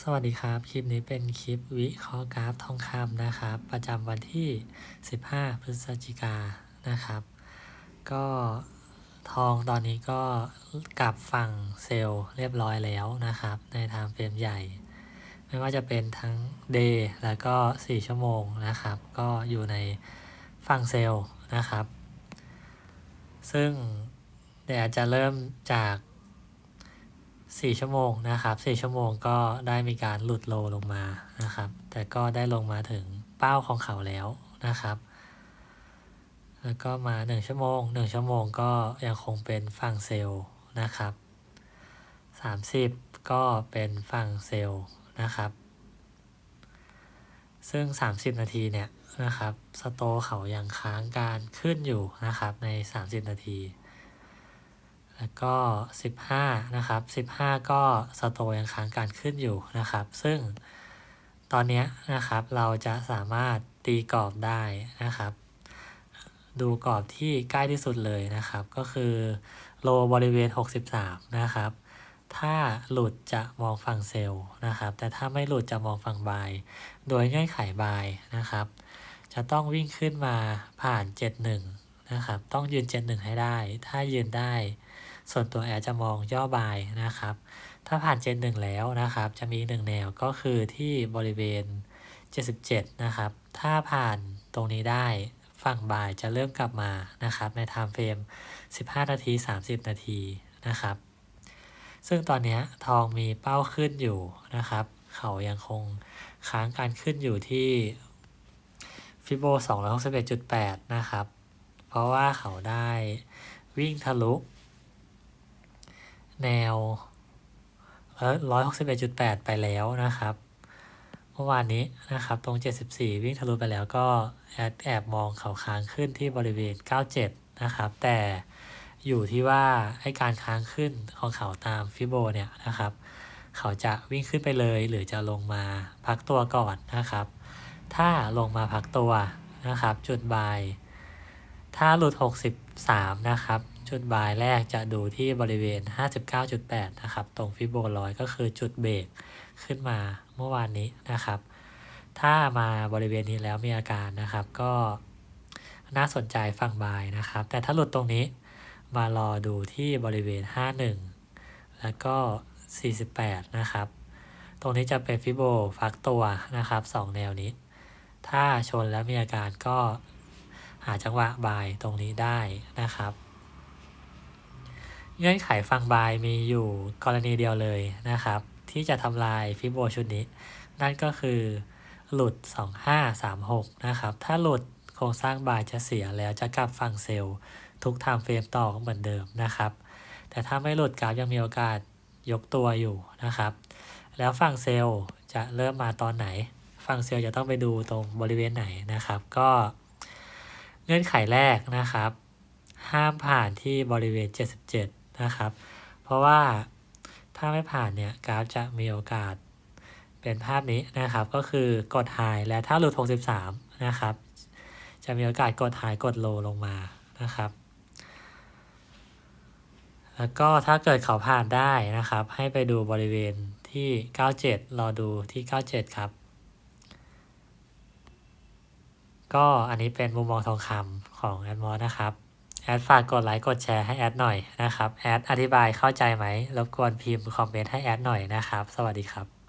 สวัสดีครับ คลิปนี้เป็นคลิปวิเคราะห์กราฟทองคำนะครับ ประจำวันที่ 15 พฤศจิกานะครับ ก็ทองตอนนี้ก็กลับฝั่งเซลล์เรียบร้อยแล้วนะครับ ในทม์เฟรมใหญ่ ไม่ว่าจะเป็นทั้ง Day แล้วก็ 4 ชั่วโมงนะครับ ก็อยู่ในฝั่งเซลล์นะครับ ซึ่งเดี๋ยวจะเริ่มจาก 4 ชั่วโมงนะครับ4ชั่วโมงก็ได้มีการหลุดโลลงมานะครับ แต่ก็ได้ลงมาถึงเป้าของเขาแล้วนะครับ แล้วก็มา 1 ชั่วโมง 1 ชั่วโมงก็ยังคงเป็นฝั่งเซลล์นะครับ 30 ก็เป็นฝั่งเซลล์นะครับ ซึ่ง 30 นาทีเนี่ยนะครับ สโตเขายังค้างการขึ้นอยู่นะครับใน 30 นาที แล้วก็ 15 นะครับ 15 ก็สโตยังค้างการขึ้นอยู่นะครับ ซึ่งตอนนี้นะครับเราจะสามารถตีกรอบได้นะครับ ดูกรอบที่ใกล้ที่สุดเลยนะครับ ก็คือโลบริเวณ 63 นะครับ ถ้าหลุดจะมองฝั่งเซลล์นะครับ แต่ถ้าไม่หลุดจะมองฝั่งบาย โดยเงื่อนไขบายนะครับ จะต้องวิ่งขึ้นมาผ่าน 71 นะครับ ต้องยืน 71 ให้ได้ ถ้ายืนได้ ส่วนตัวแอร์จะมองย่อบายนะครับ ถ้าผ่านเจนหนึ่งแล้วนะครับ จะมีหนึ่งแนวก็คือที่บริเวณ 77 นะครับ ถ้าผ่านตรงนี้ได้ฝั่งบ่ายจะเริ่มกลับมานะครับ ในไทม์เฟรม 15 นาที 30 นาทีนะครับ ซึ่งตอนนี้ทองมีเป้าขึ้นอยู่นะครับ เขายังคงค้างการขึ้นอยู่ที่ฟิโบ261.8 นะครับ เพราะว่าเขาได้วิ่งทะลุ แนวร้อยหกสิบเอ็ดจุดแปดไปแล้วนะครับเมื่อวานนี้นะครับตรง 74 วิ่งทะลุไปแล้วก็แอบแอบมองเขาค้างขึ้นที่บริเวณ 97 นะครับ แต่อยู่ที่ว่าให้การค้างขึ้นของเขาตามฟิโบเนี่ยนะครับ เขาจะวิ่งขึ้นไปเลยหรือจะลงมาพักตัวก่อนนะครับ ถ้าลงมาพักตัวนะครับ จุดบาย ถ้าหลุด 63 นะครับ จุดบายแรกจะดูที่บริเวณ 59.8 นะครับ ตรงฟิโบร้อยก็คือจุดเบรกขึ้นมาเมื่อวานนี้นะครับ ถ้ามาบริเวณนี้แล้วมีอาการนะครับก็น่าสนใจฝั่งบายนะครับ แต่ถ้าหลุดตรงนี้มารอดูที่บริเวณ 51 แล้วก็ 48 นะครับ ตรงนี้จะเป็นฟิโบฟักตัวนะครับ 2 แนวนี้ ถ้าชนแล้วมีอาการก็หาจังหวะบายตรงนี้ได้นะครับ เงื่อนไขฟังบายมีอยู่กรณีเดียวเลยนะครับ ที่จะทำลายฟิโบชุดนี้ นั่นก็คือหลุด 2536 นะครับ ถ้าหลุดโครงสร้างบายจะเสียแล้วจะกลับฝั่งเซลล์ ทุกไทม์เฟรมต่อเหมือนเดิมนะครับ แต่ถ้าไม่หลุดกราฟยังมีโอกาสยกตัวอยู่นะครับ แล้วฝั่งเซลล์จะเริ่มมาตอนไหน ฝั่งเซลล์จะต้องไปดูตรงบริเวณไหนนะครับ ก็เงื่อนไขแรกนะครับ ห้ามผ่านที่บริเวณ 77 นะครับ เพราะว่าถ้าไม่ผ่านเนี่ยกราฟจะมีโอกาสเป็นภาพนี้นะครับก็คือกด High และถ้าหลุด 63 นะครับ จะมีโอกาสกด High กด Low ลงมานะครับ แล้วก็ถ้าเกิดเขาผ่านได้นะครับ ให้ไปดูบริเวณที่ 97 รอดูที่ 97 ครับ ก็อันนี้เป็นมุมมองทองคำของแอดมอสนะครับ แอดฝากกดไลค์กดแชร์ให้แอดหน่อยนะครับ แอดอธิบายเข้าใจไหม รบกวนพิมพ์คอมเมนต์ให้แอดหน่อยนะครับ สวัสดีครับ